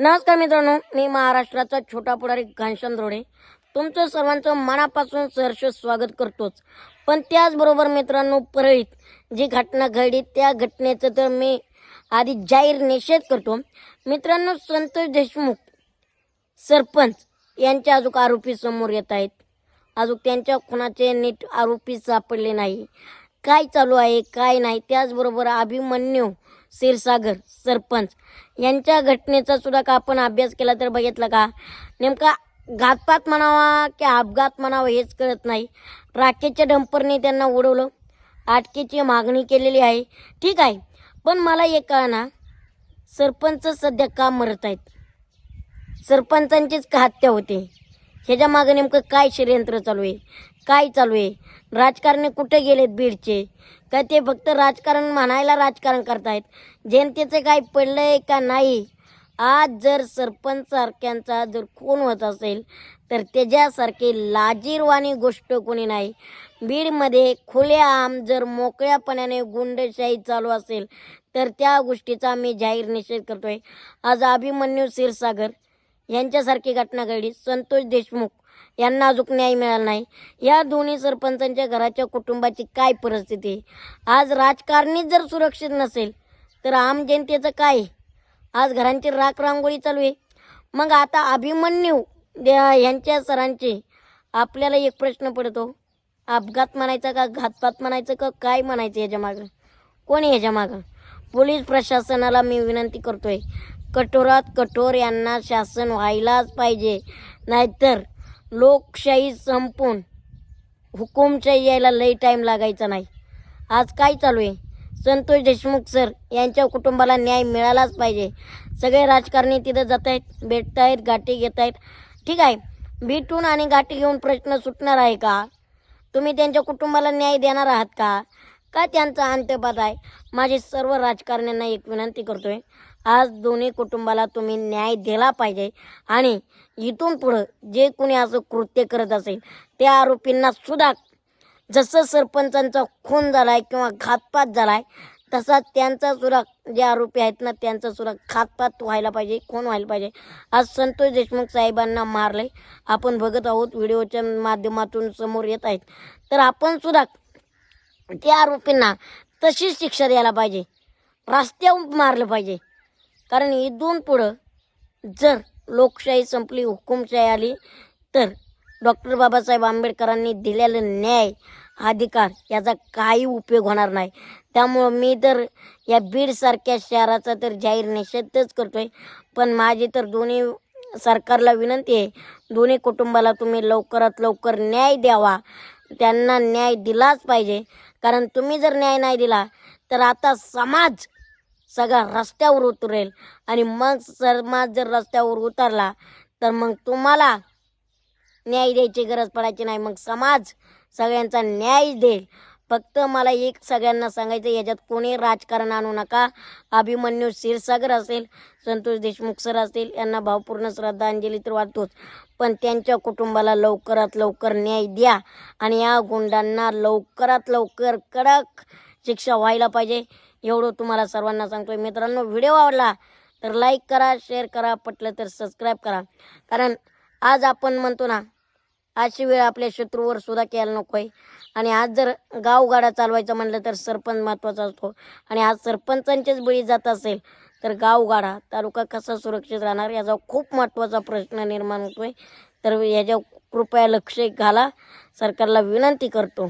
नमस्कार मित्रांनो मी महाराष्ट्राचा छोटा पुढारी घनश्याम धोडे तुमचं सर्वांचं मनापासून सहर्ष स्वागत करतोच. पण त्याचबरोबर मित्रांनो परळीत जी घटना घडली त्या घटनेचं तर मी आधी जाहीर निषेध करतो. मित्रांनो संतोष देशमुख सरपंच यांच्या अजून आरोपी समोर येत आहेत. अजून त्यांच्या खुनाचे नीट आरोपी सापडले नाही. काय चालू आहे काय नाही त्याचबरोबर अभिमन्यू क्षीरसागर सरपंच यांच्या घटनेचा सुद्धा का आपण अभ्यास केला तर बघितलं का? नेमका घातपात म्हणावा की अपघात म्हणावा हेच कळत नाही. राखेच्या डंपरने त्यांना उडवलं. अटकेची मागणी केलेली आहे. ठीक आहे. पण मला एक कळना. सरपंच सध्या का मरत आहेत? सरपंचांचीच का हत्या होते? ह्याच्या मागे नेमकं काय षडयंत्र चालू आहे? काय चालू आहे? राजकारणी कुठे गेलेत बीडचे? का ते फक्त राजकारण म्हणायला राजकारण करतायत? जनतेचं काय पडलंय का नाही? आज जर सरपंच सारख्यांचा जर खून होत असेल तर त्याच्यासारखी लाजीरवाणी गोष्ट कोणी नाही. बीडमध्ये खुलेआम जर मोकळ्यापणाने गुंडशाही चालू असेल तर त्या गोष्टीचा मी जाहीर निषेध करतोय. आज अभिमन्यू क्षीरसागर यांच्यासारखी घटना घडली. संतोष देशमुख यांना अजून न्याय मिळाला नाही. या दोन्ही सरपंचांच्या घराच्या कुटुंबाची काय परिस्थिती आहे? आज राजकारणीच जर सुरक्षित नसेल तर आम जनतेचं काय आज घरांची राख रांगोळी चालू आहे. मग आता अभिमन्यू यांच्या सरांचे आपल्याला एक प्रश्न पडतो. अपघात म्हणायचा का घातपात म्हणायचं का काय म्हणायचं याच्या मागं? कोणी याच्या मागं? पोलीस प्रशासनाला मी विनंती करतोय. कठोरात कठोर यांना शासन व्हायलाच पाहिजे. नाहीतर लोकशाही संपून हुकुमशाही यायला लई टाईम लागायचा नाही. आज काय चालू आहे? संतोष देशमुख सर यांच्या कुटुंबाला न्याय मिळालाच पाहिजे. सगळे राजकारणी तिथं जात आहेत भेटत आहेत गाठी घेत आहेत. ठीक आहे भेटून आणि गाठी घेऊन प्रश्न सुटणार आहे का? तुम्ही त्यांच्या कुटुंबाला न्याय देणार आहात का? का त्यांचा अंत्यपात आहे माझी सर्व राजकारण्यांना एक विनंती करतोय. आज दोन्ही कुटुंबाला तुम्ही न्याय दिला पाहिजे आणि इथून पुढं जे कोणी असं कृत्य करत असेल त्या आरोपींना सुद्धा जसं सरपंचांचा खून झालाय किंवा घातपात झालाय तसा त्यांचा सुद्धा जे आरोपी आहेत ना त्यांचा सुद्धा खातपात व्हायला पाहिजे खून व्हायला पाहिजे. आज संतोष देशमुख साहेबांना मारले आपण बघत आहोत व्हिडिओच्या माध्यमातून समोर येत आहेत. तर आपण सुद्धा त्या आरोपींना तशीच शिक्षा द्यायला पाहिजे. रस्त्यावर मारलं पाहिजे. कारण इथून पुढं जर लोकशाही संपली हुकुमशाही आली तर डॉक्टर बाबासाहेब आंबेडकरांनी दिलेलं न्याय अधिकार याचा काही उपयोग होणार नाही. त्यामुळं मी तर या बीडसारख्या शहराचा तर जाहीर निषेधच करतो आहे पण माझी तर दोन्ही सरकारला विनंती आहे दोन्ही कुटुंबाला तुम्ही लवकरात लवकर न्याय द्यावा. त्यांना न्याय दिलाच पाहिजे. कारण तुम्ही जर न्याय नाही दिला तर आता समाज सगळा रस्त्यावर उतरेल. आणि मग समाज जर रस्त्यावर उतरला तर मग तुम्हाला न्याय द्यायची गरज पडायची नाही. मग समाज सगळ्यांचा न्याय देईल. फक्त मला एक सगळ्यांना सांगायचं याच्यात कोणी राजकारण आणू नका. अभिमन्यू क्षीरसागर असेल संतोष देशमुख सर असतील यांना भावपूर्ण श्रद्धांजली तर वाटतोच. पण त्यांच्या कुटुंबाला लवकरात लवकर न्याय द्या आणि या गुंडांना लवकरात लवकर कडक शिक्षा व्हायला पाहिजे. एवढं तुम्हाला सर्वांना सांगतोय. मित्रांनो व्हिडिओ आवडला तर लाईक करा शेअर करा पटलं तर सबस्क्राईब करा. कारण आज आपण म्हणतो ना अशी वेळ आपल्या शत्रूवर सुद्धा केला नको आहे आणि आज जर गावगाडा चालवायचं म्हणलं तर सरपंच महत्त्वाचा असतो. आणि आज सरपंचांचेच बळी जात असेल तर गावगाडा तालुका कसा सुरक्षित राहणार याचा खूप महत्त्वाचा प्रश्न निर्माण होतोय. तर याच्या कृपया लक्ष घाला. सरकारला विनंती करतो.